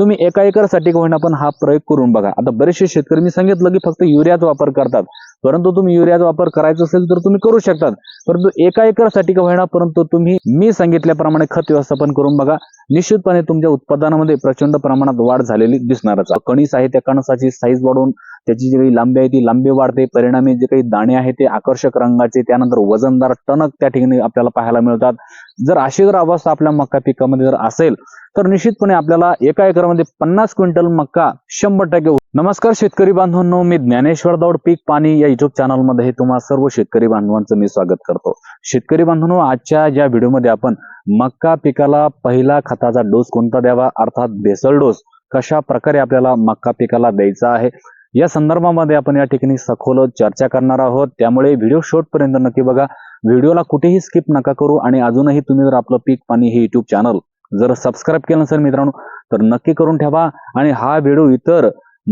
तुम्ही एका एकरसाठी का होईना पण हा प्रयोग करून बघा. आता बरेचसे शेतकरी मी सांगितलं की फक्त युरियाचा वापर करतात. परंतु तुम्ही युरियाचा वापर करायचा असेल तर तुम्ही करू शकतात. परंतु एका एकरसाठी का होईना परंतु तुम्ही मी सांगितल्याप्रमाणे खत व्यवस्थापन करून बघा निश्चितपणे तुमच्या उत्पादनामध्ये प्रचंड प्रमाणात वाढ झालेली दिसणारच. कणीस आहे त्या कणसाची साईज वाढवून त्याची जी काही लांबी आहे ती लांबी वाढते. परिणामी जे काही दाणे आहेत ते आकर्षक रंगाचे त्यानंतर वजनदार टणक त्या ठिकाणी आपल्याला पाहायला मिळतात. जर अशी जर अवस्था आपल्या मका पिकामध्ये जर असेल तर निश्चितपणे आपल्याला एका एकरमध्ये पन्नास क्विंटल मका शंभर टक्के नमस्कार शेतकरी बांधवांनो मी ज्ञानेश्वर दौड पीक पाणी या युट्यूब चॅनलमध्ये हे तुम्हा सर्व शेतकरी बांधवांचं मी स्वागत करतो. शेतकरी बांधवांनो आजच्या या व्हिडिओमध्ये आपण मक्का पिकाला पहिला खताचा डोस कोणता द्यावा अर्थात भेसळ डोस कशा प्रकारे आपल्याला मक्का पिकाला द्यायचा आहे या संदर्भामध्ये आपण या ठिकाणी सखोल चर्चा करणार आहोत. त्यामुळे व्हिडिओ पर्यंत नक्की बघा. व्हिडिओला कुठेही स्किप नका करू आणि अजूनही तुम्ही जर आपलं पीक पाणी हे युट्यूब चॅनल जर सबस्क्राईब केलं नसेल मित्रांनो तर नक्की करून ठेवा आणि हा व्हिडिओ इतर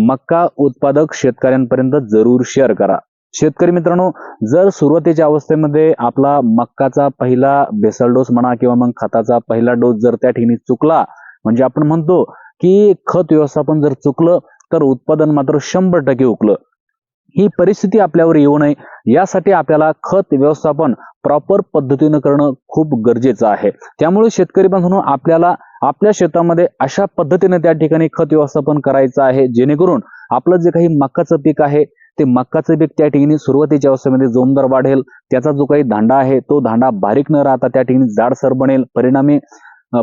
मक्का उत्पादक शेतकऱ्यांपर्यंत जरूर शेअर करा. शेतकरी मित्रांनो जर सुरुवातीच्या अवस्थेमध्ये आपला मक्काचा पहिला बेसल डोस म्हणा किंवा मग खताचा पहिला डोस जर त्या ठिकाणी चुकला म्हणजे आपण म्हणतो की खत व्यवस्थापन जर चुकलं तर उत्पादन मात्र शंभर टक्के उकलं. ही परिस्थिती आपल्यावर येऊ नये. यासाठी आपल्याला खत व्यवस्थापन प्रॉपर पद्धतीनं करणं खूप गरजेचं आहे. त्यामुळे शेतकरी बांधून आपल्याला आपल्या शेतामध्ये अशा पद्धतीने त्या ठिकाणी खत व्यवस्थापन करायचं आहे जेणेकरून आपलं जे काही मक्काचं पीक आहे ते मक्काचं पीक त्या ठिकाणी सुरुवातीच्या अवस्थेमध्ये जोमदार वाढेल. त्याचा जो काही दांडा आहे तो दांडा बारीक न राहता त्या ठिकाणी जाडसर बनेल. परिणामी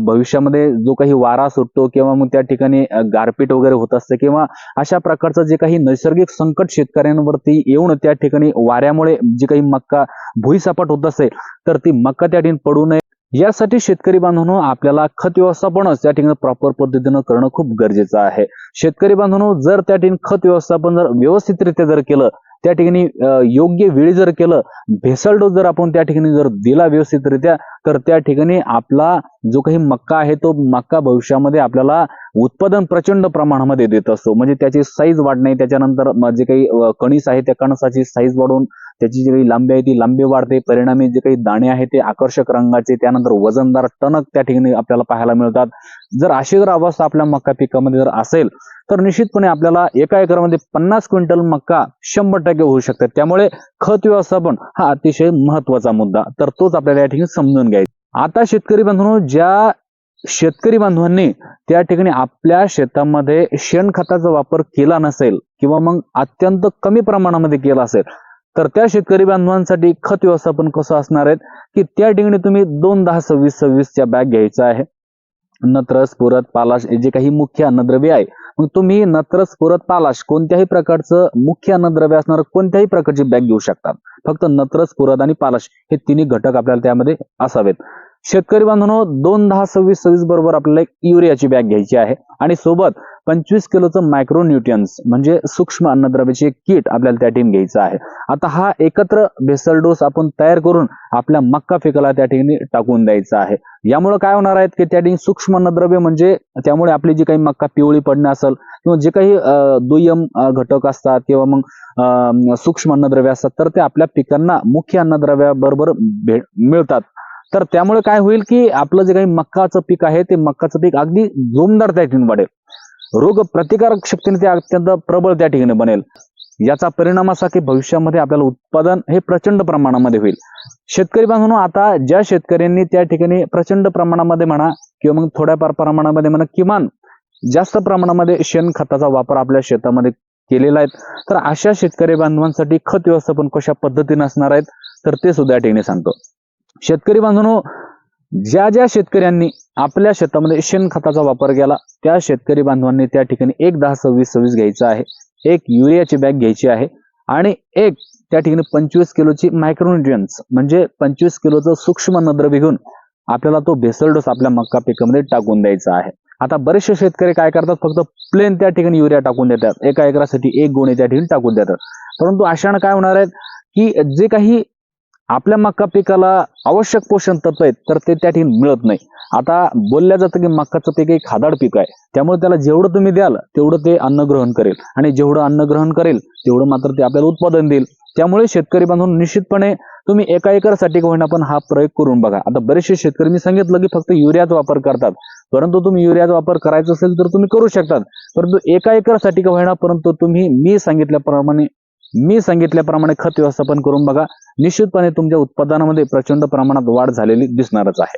भविष्यामध्ये जो काही वारा सुटतो किंवा मग त्या ठिकाणी गारपीट वगैरे होत असते किंवा अशा प्रकारचं जे काही नैसर्गिक संकट शेतकऱ्यांवरती येऊन त्या ठिकाणी वाऱ्यामुळे जी काही मक्का भुईसपाट होत असते तर ती मक्का त्या ठिकाणी पडू नये. यासाठी शेतकरी बांधवांनो आपल्याला खत व्यवस्थापनच त्या ठिकाणी प्रॉपर पद्धतीनं करणं खूप गरजेचं आहे. शेतकरी बांधवांनो जर त्या ठिकाणी खत व्यवस्थापन जर व्यवस्थितरित्या जर केलं त्या ठिकाणी योग्य वेळी जर केलं भेसळ डोस जर आपण त्या ठिकाणी जर दिला व्यवस्थितरित्या तर त्या ठिकाणी आपला जो काही मक्का आहे तो मक्का भविष्यामध्ये आपल्याला उत्पादन प्रचंड प्रमाणामध्ये देत असतो. म्हणजे त्याची साईज वाढणे त्याच्यानंतर जे काही कणीस आहे त्या कणसाची साईज वाढवून त्याची जी काही लांबी आहे ती लांबी वाढते. परिणामी जे काही दाणे आहेत ते आकर्षक रंगाचे त्यानंतर वजनदार टणक त्या ठिकाणी आपल्याला पाहायला मिळतात. जर अशी जर अवस्था आपल्या मका पिकामध्ये जर असेल तर निश्चितपणे आपल्याला एका एकरमध्ये पन्नास क्विंटल मक्का शंभर टक्के होऊ शकतात. त्यामुळे खत व्यवस्थापन हा अतिशय महत्त्वाचा मुद्दा. तर तोच आपल्याला या ठिकाणी समजून घ्यायचा आता शेतकरी बांधवांनो ज्या शेतकरी बांधवांनी त्या ठिकाणी आपल्या शेतामध्ये शेणखताचा वापर केला नसेल किंवा मग अत्यंत कमी प्रमाणामध्ये केला असेल तर त्या शेतकरी बांधवांसाठी खत व्यवस्थापन कसं असणार आहे? की त्या ठिकाणी तुम्ही दोन दहा सव्वीस सव्वीसच्या बॅग घ्यायचा आहे. नत्रस पुरत पालाश हे जे काही मुख्य अन्नद्रव्य आहे मग तुम्ही नत्रस पुरत पालाश कोणत्याही प्रकारचं मुख्य अन्नद्रव्य असणार कोणत्याही प्रकारची बॅग घेऊ शकतात. फक्त नत्रस पुरत आणि पालाश हे तिन्ही घटक आपल्याला त्यामध्ये असावेत. शेतकरी बांधवांनो दोन दहा सव्वीस सव्वीस बरोबर आपल्याला एक युरियाची बॅग घ्यायची आहे. आणि सोबत पंचवीस किलोचं मायक्रो न्यूट्रियन्स म्हणजे सूक्ष्म अन्नद्रव्याची एक किट आपल्याला त्या ठिकाणी घ्यायचं आहे. आता हा एकत्र बेसल डोस आपण तयार करून आपल्या मक्का पिकाला त्या ठिकाणी टाकून द्यायचा आहे. यामुळे काय होणार आहे की त्या ठिकाणी सूक्ष्म अन्नद्रव्य म्हणजे त्यामुळे आपली जी काही मक्का पिवळी पडणे असेल किंवा जे काही दुय्यम घटक असतात किंवा मग सूक्ष्म अन्नद्रव्य असतात तर ते आपल्या पिकांना मुख्य अन्नद्रव्याबरोबर भेट मिळतात. तर त्यामुळे काय होईल की आपलं जे काही मक्काचं पीक आहे ते मक्काचं पीक अगदी जोमदार त्या ठिकाणी वाढेल. रोग प्रतिकारक शक्तीने ते अत्यंत प्रबळ त्या ठिकाणी बनेल. याचा परिणाम असा की भविष्यामध्ये आपल्याला उत्पादन हे प्रचंड प्रमाणामध्ये होईल. शेतकरी बांधवांनो आता ज्या शेतकऱ्यांनी त्या ठिकाणी प्रचंड प्रमाणामध्ये म्हणा किंवा मग थोड्याफार प्रमाणामध्ये म्हणा किमान जास्त प्रमाणामध्ये शेणखताचा वापर आपल्या शेतामध्ये केलेला आहे तर अशा शेतकरी बांधवांसाठी खत व्यवस्थापन कशा पद्धतीने असणार आहेत तर ते सुद्धा या ठिकाणी सांगतो. शेतकरी बांधवांनो ज्या ज्या शेतकऱ्यांनी आपल्या शेतामध्ये शेणखताचा वापर केला. त्या शेतकरी बांधवांनी त्या ठिकाणी एक दहा सव्वीस सव्वीस घ्यायचं आहे. एक युरियाची बॅग घ्यायची आहे. आणि एक त्या ठिकाणी पंचवीस किलोची मायक्रोन्युट्रियन्स म्हणजे पंचवीस किलोचं सूक्ष्म अन्नद्रव्य घेऊन आपल्याला तो भेसळ डोस आपल्या मक्का पिकामध्ये टाकून द्यायचा आहे. आता बरेचसे शेतकरी काय करतात? फक्त प्लेन त्या ठिकाणी युरिया टाकून देतात. एका एकरासाठी एक गोणे त्या ठिकाणी टाकून देतात. परंतु अशानं काय होणार आहे की जे काही आपल्या मका पिकाला आवश्यक पोषण तत्व आहेत तर ते त्या ठिकाणी मिळत नाही. आता बोलल्या जातं की मकाचं पीक एक खादाड पीक आहे त्यामुळे त्याला जेवढं तुम्ही द्याल तेवढं ते अन्न ग्रहण करेल. आणि जेवढं अन्न ग्रहण करेल तेवढं मात्र ते आपल्याला उत्पादन देईल. त्यामुळे शेतकरी बांधून निश्चितपणे तुम्ही एका एकरसाठी का होईना पण हा प्रयोग करून बघा. आता बरेचसे शेतकरी मी सांगितलं की फक्त युरियाचा वापर करतात. परंतु तुम्ही युरियाचा वापर करायचा असेल तर तुम्ही करू शकतात. परंतु एका एकरसाठी का होईना परंतु तुम्ही मी सांगितल्याप्रमाणे मी सांगितल्याप्रमाणे खत व्यवस्थापन करून बघा निश्चितपणे तुमच्या उत्पादनामध्ये प्रचंड प्रमाणात वाढ झालेली दिसणारच आहे.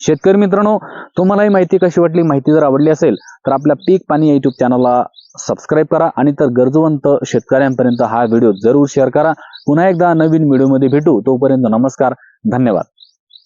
शेतकरी मित्रांनो तुम्हाला ही माहिती कशी वाटली माहिती जर आवडली असेल तर आपल्या पीक पाणी या युट्यूब चॅनलला सबस्क्राईब करा आणि तर गरजवंत शेतकऱ्यांपर्यंत हा व्हिडिओ जरूर शेअर करा. पुन्हा एकदा नवीन व्हिडिओमध्ये भेटू तोपर्यंत नमस्कार धन्यवाद.